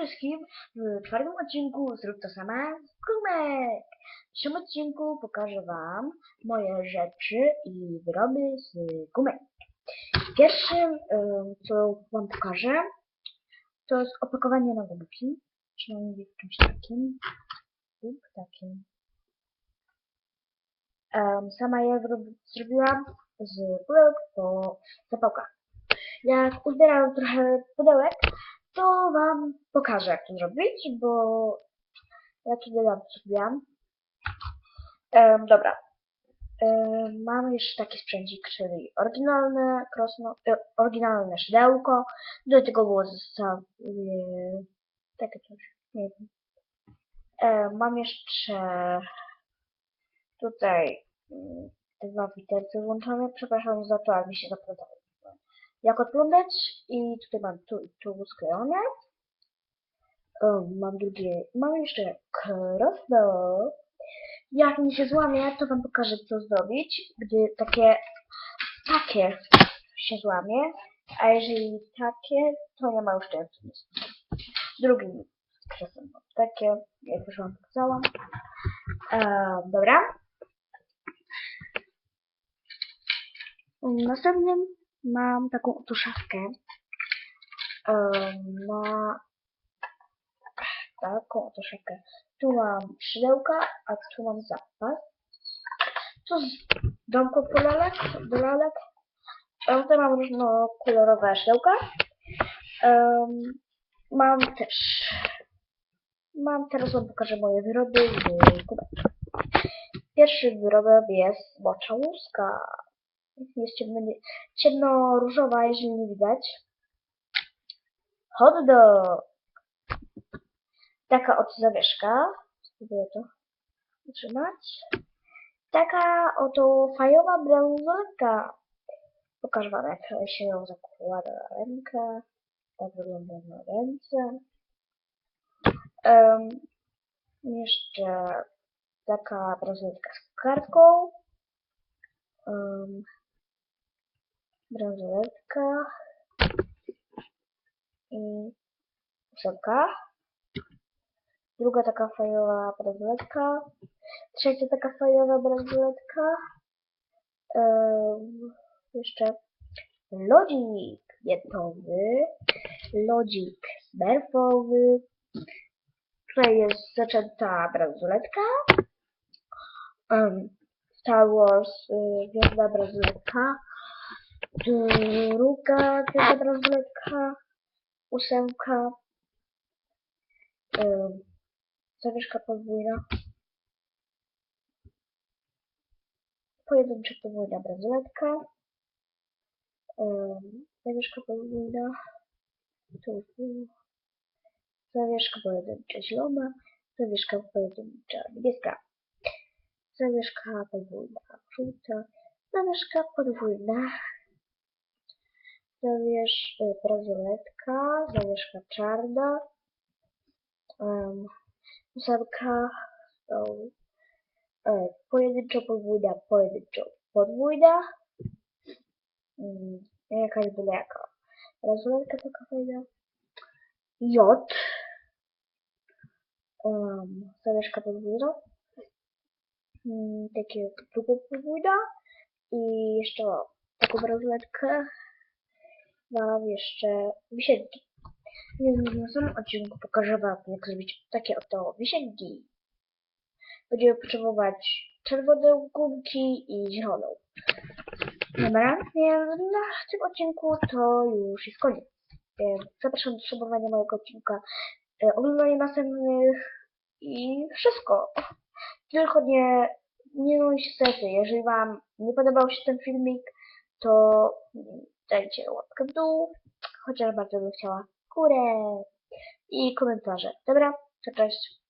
wszystkim w czwartym odcinku Zrób to sama z Gumek. W tym odcinku pokażę Wam moje rzeczy i wyroby z gumek. Pierwszym, co Wam pokażę, to jest opakowanie na gumki, przynajmniej w czymś takim lub takim. Em, sama je zrobiłam z pudełek po zapałkach. Jak uzbieram trochę pudełek, to wam pokażę jak to zrobić, bo ja tu dodam zrobiłam. Em, dobra. Em, mamy jeszcze taki sprzęcik, czyli oryginalne krosno, e, oryginalne szydełko. Do tego było zostawię takie coś, nie wiem. Em, mam jeszcze tutaj mm, dwa widelce włączone. Przepraszam za to, ale mi się zaplątały. Jak odplątać i tutaj mam tu tu sklejone. Mam drugie, mam jeszcze krosno. Jak mi się złamie, to wam pokażę co zrobić, gdy takie, takie się złamie, a jeżeli takie, to nie ma już często nic. Drugim krzesłem mam takie, jak już wam pokazałam. E, dobra. Następnym mam taką oto szafkę em, na taką oto szafkę. Tu mam szydełka, a tu mam zapas. Tu z domku do lalek, do lalek. Em, Tutaj mam różnokolorowe szydełka. Em, mam też mam teraz wam pokażę moje wyroby z kubek. Pierwszy wyrobem jest mocza łuska jest ciemno, ciemno-różowa, jeżeli nie widać. Hot dog. Taka oto zawieszka. Spróbuję to utrzymać. Taka oto fajowa bransoletka. Pokażę wam, jak się ją zakłada na rękę. Tak wygląda na ręce. Um, jeszcze taka bransoletka z kartką. Um, bransoletka i ósemka. Druga taka fajowa bransoletka. Trzecia taka fajowa bransoletka. Um, jeszcze lodzik jetowy. Lodzik smerfowy. Tutaj jest zaczęta bransoletka. Um, Star Wars y, Gwiazda bransoletka. Druga gwiazda bransoletka. Ósemka. Zawieszka podwójna. Pojedyncza podwójna bransoletka. Um, zawieszka podwójna. Tu, tu. Zawieszka pojedyncza zielona. Zawieszka pojedyncza niebieska. Zawieszka podwójna żółta. Zawieszka podwójna. Zawiesz, y, bransoletka. Zawieszka czarna. Um, ósemka. So, e, pojedynczo podwójna, pojedynczo podwójna. Mm, jakaś byle jaka. Bransoletka taka fajna. J. Um, zawieszka podwójna. Mm, takie drugą podwójna. I jeszcze taką bransoletkę. Mam jeszcze wisienki. Więc na samym odcinku pokażę wam, jak zrobić takie oto wisienki. Będziemy potrzebować czerwoną gumki i zieloną. Dobra, więc na tym odcinku to już jest koniec. Zapraszam do subowania mojego odcinka, e, oglądania następnych i wszystko. Tylko nie, nie niestety, jeżeli wam nie podobał się ten filmik, to dajcie łapkę w dół, chociaż bardzo bym chciała górę i komentarze. Dobra, to cześć.